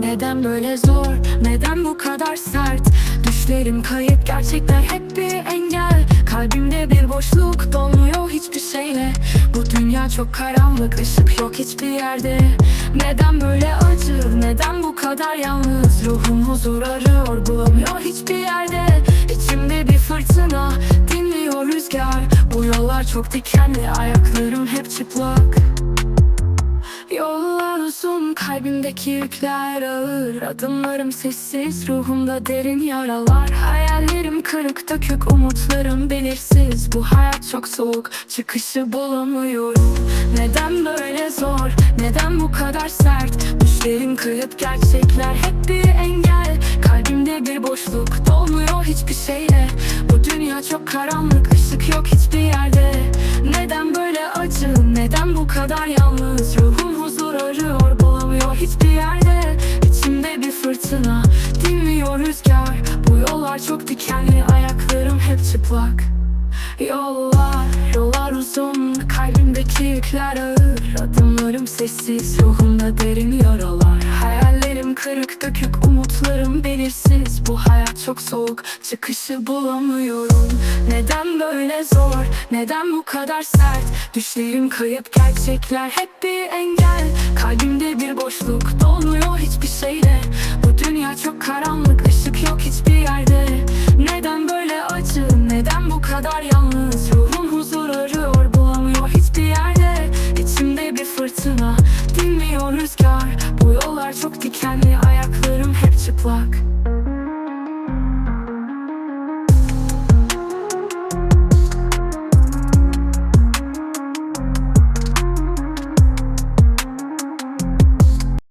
Neden böyle zor, neden bu kadar sert? Düşlerim kayıp, gerçekler hep bir engel. Kalbimde bir boşluk, dolmuyor hiçbir şeyle. Bu dünya çok karanlık, ışık yok hiçbir yerde. Neden böyle acı, neden bu kadar yalnız? Ruhum huzur arıyor, bulamıyor hiçbir yerde. İçimde bir fırtına, dinliyor rüzgar. Bu yollar çok dikenli, ayaklarım hep çıplak Uzun, kalbimdeki yükler ağır. Adımlarım sessiz, ruhumda derin yaralar. Hayallerim kırık dökük, umutlarım belirsiz. Bu hayat çok soğuk, çıkışı bulamıyorum. Neden böyle zor, neden bu kadar sert? Düşlerim kırık, gerçekler hep bir engel. Kalbimde bir boşluk, dolmuyor hiçbir şeyle. Bu dünya çok karanlık, ışık yok hiçbir yerde. Neden böyle acı, neden bu kadar yalnız fırtına, dinmiyor rüzgar. Bu yollar çok dikenli, ayaklarım hep çıplak. Yollar, yollar uzun, kalbimdeki yükler ağır. Adımlarım sessiz, ruhumda derin yaralar. Hayallerim kırık dökük, umutlarım belirsiz. Bu hayat çok soğuk, çıkışı bulamıyorum. Neden böyle zor, neden bu kadar sert? Düşlerim kayıp, gerçekler. Hep bir engel. Kalbimde bir Dünya çok karanlık ışık yok hiçbir yerde. Neden böyle acı neden bu kadar yalnız? Ruhum huzur arıyor bulamıyor hiçbir yerde. İçimde bir fırtına dinmiyor rüzgar. Bu yollar çok dikenli ayaklarım hep çıplak.